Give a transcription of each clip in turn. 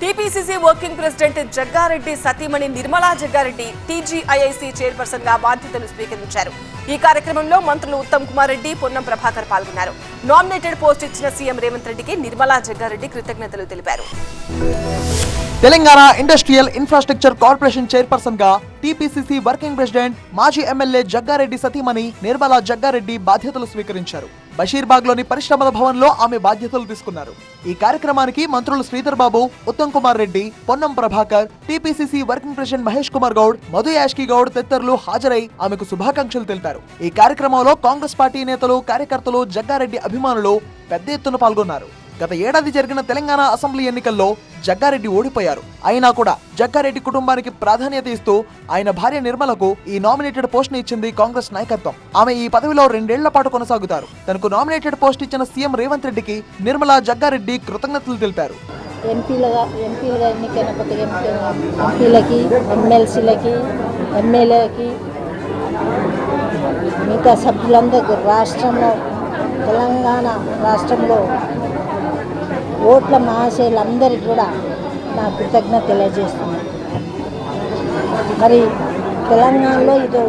TPCC working president Jaggareddy సతీమణి Nirmala Jaggareddy TGIIC చైర్పర్సన్గా బాధ్యతలు స్వీకరించారు. ఈ కార్యక్రమంలో మంత్రులు ఉత్తమ్ కుమార్ రెడ్డి పొన్నం ప్రభాకర్ పాల్గొన్నారు. నామినేటెడ్ పోస్ట్ ఇచ్చిన సీఎం రేవంత్ రెడ్డికి నిర్మలా జగ్గారెడ్డి కృతజ్ఞతలు తెలిపారు. తెలంగాణ ఇండస్ట్రియల్ ఇన్ఫ్రాస్ట్రక్చర్ కార్పొరేషన్ చైర్పర్సన్గా టీపీసీసీ వర్కింగ్ ప్రెసిడెంట్ మాజీ ఎమ్మెల్యే జగ్గారెడ్డి సతీమణి నిర్మలా జగ్గారెడ్డి బాధ్యతలు స్వీకరించారు. బషీర్బాగ్లోని పరిశ్రమల భవన్లో ఆమె బాధ్యతలు తీసుకున్నారు. ఈ కార్యక్రమానికి మంత్రులు Sridhar Babu Uttam Kumar Reddy Ponnam Prabhakar TPCC working president Mahesh Kumar Goud Madhu Yaskhi Goud తదితరులు హాజరై ఆమెకు శుభాకాంక్షలు తెలిపారు. ఈ కార్యక్రమంలో కాంగ్రెస్ పార్టీ నేతలు కార్యకర్తలు జగ్గారెడ్డి అభిమానులు పెద్ద ఎత్తున పాల్గొన్నారు. గత ఏడాది జరిగిన తెలంగాణ అసెంబ్లీ ఎన్నికల్లో జగ్గారెడ్డి ఓడిపోయారు. అయినా కూడా జగ్గారెడ్డి కుటుంబానికి ప్రాధాన్యత ఇస్తూ ఆయన భార్య నిర్మలకు ఈ నామినేటెడ్ పోస్ట్ని ఇచ్చింది కాంగ్రెస్ నాయకత్వం. ఆమె ఈ పదవిలో రెండేళ్ళ పాటు కొనసాగుతారు. తనకు నామినేటెడ్ పోస్ట్ ఇచ్చిన సీఎం రేవంత్ రెడ్డికి నిర్మలా జగ్గారెడ్డి కృతజ్ఞతలు తెలిపారు. ఎంపీలుగా ఎంపీలుగా ఎంపీలకి ఎమ్మెల్సీలకి ఎమ్మెల్యేలకి మిగతా సభ్యులందరికీ రాష్ట్రంలో తెలంగాణ రాష్ట్రంలో ఓట్ల మహాశయులందరికీ కూడా నా కృతజ్ఞత తెలియజేస్తున్నాను. మరి తెలంగాణలో ఇది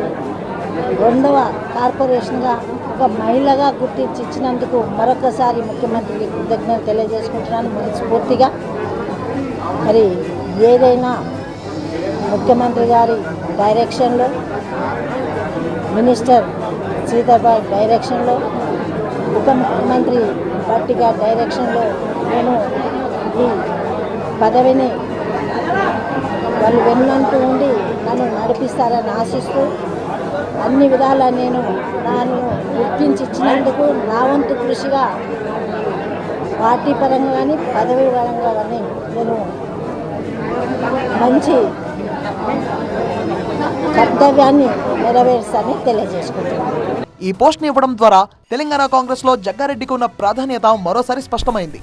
రెండవ కార్పొరేషన్గా ఒక మహిళగా గుర్తించి ఇచ్చినందుకు మరొకసారి ముఖ్యమంత్రికి కృతజ్ఞత తెలియజేసుకుంటున్నాను మనస్ఫూర్తిగా. మరి ఏదైనా ముఖ్యమంత్రి గారి డైరెక్షన్లో మినిస్టర్ సీతాబాయ్ డైరెక్షన్లో ఉప ముఖ్యమంత్రి భట్టి గారి డైరెక్షన్లో నేను ఈ పదవిని వాళ్ళు వెన్నంటూ ఉండి నన్ను నడిపిస్తారని ఆశిస్తూ అన్ని విధాలా నేను నన్ను గుర్తించి ఇచ్చినందుకు నా వంతు కృషిగా పార్టీ పరంగా కానీ పదవి పరంగా కానీ నేను మంచి కర్తవ్యాన్ని నెరవేరుస్తానని తెలియజేసుకుంటున్నాను. ఈ పోస్ట్ని ఇవ్వడం ద్వారా తెలంగాణ కాంగ్రెస్లో జగ్గారెడ్డికి ఉన్న ప్రాధాన్యత మరోసారి స్పష్టమైంది.